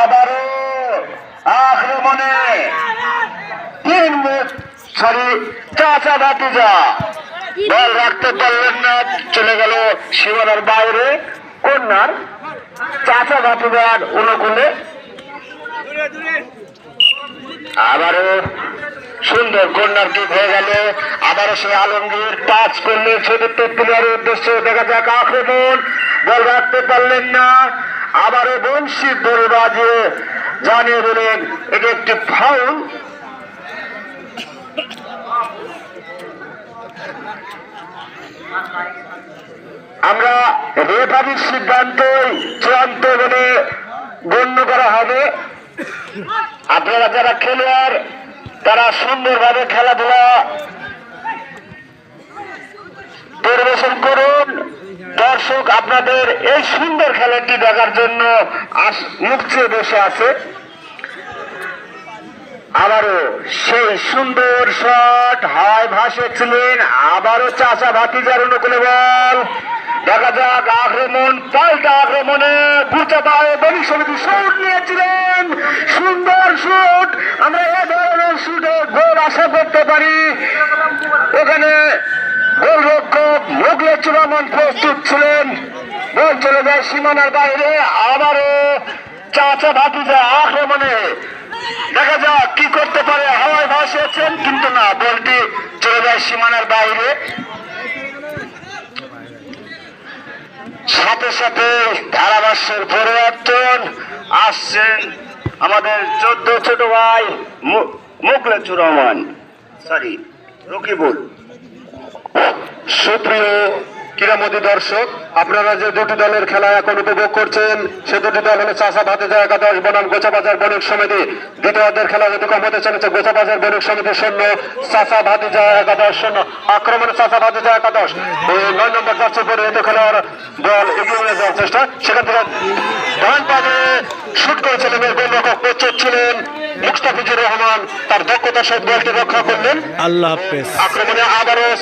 আবারও আক্রমণে তিন সরি চাচা ভাতিজা। বল রাখতে পারলেন না, চলে গেল সীমানার বাইরে। কন্যার চাচা ভাতিজার অনুকূলে। আবারও সুন্দর কন্যার দিক হয়ে গেল। আবারও সে আলমগীর টাচ করলে চতুর্থ প্লেয়ারের উদ্দেশ্যে দেখা যাক আক্রমণ। বল রাখতে পারলেন না আবারও বংশী দড়ি বাজিয়ে জানিয়ে দিলেন, এটি একটি ফাউল। আমরা রেফারির সিদ্ধান্ত চূড়ান্ত বলে গণ্য করা হবে। আপনারা যারা খেলোয়াড়, তারা সুন্দরভাবে খেলাধুলা দর্শক, আপনাদের এই সুন্দর খেলাটি দেখার জন্য মুখ চেয়ে বসে আছে। আবারও সেই সুন্দর শট হাওয়ায় ভাসেছিলেন আবারও চাষা ভাতিজার অনুকূলে বল। দেখা যাক আক্রমণ পাল্টা আক্রমণে বুচা পায়ে বলি সমিতি শুট নিয়েছিলেন। সুন্দর শুট, আমরা এ ধরনের শুটে গোল আশা করতে পারি। মুগলে চূড়ামন প্রস্তুত ছিলেন। বল চলে যায় সীমানার বাইরে, আবারও চাচা ভাতিজা আক্রমণে। দেখা যাক কি করতে পারে। হাওয়ায় ভাসিয়েছেন, কিন্তু না, বলটি চলে যায় সীমানার বাইরে। সাথে সাথে ধারাভাষ্যের পরিবর্তন আসছেন আমাদের চোদ্দ ছোট ভাই মু- মুখলেচুর রহমান। সরি রকিবুল। সুপ্রিয় দর্শক, আপনারা যে দুটি দলের খেলা এখন উপভোগ করছেন, সে দুটি দল হলো চাষা ভাতে একাদশ, বনাম গোচাবাজার বণিক সমিতি। দ্বিতীয়দের খেলা যদি কম হতে চলেছে গোচাবাজার বণিক সমিতির শূন্য, চাষা ভাতে যায় একাদশ শূন্য। আক্রমণে চাষা ভাতে যায় একাদশ নয় নম্বর যাচ্ছে পরিহিত খেলোয়াড় দল এগিয়ে নিয়ে যাওয়ার চেষ্টা। সেখান থেকে ডান পাবে শুট করেছিলেন এবং গোলরক্ষক প্রচুর ছিলেন মুস্তাফিজুর রহমান। তার দক্ষতার সব বলটি রক্ষা করলেন। আল্লাহ হাফেজ। আক্রমণে আবারও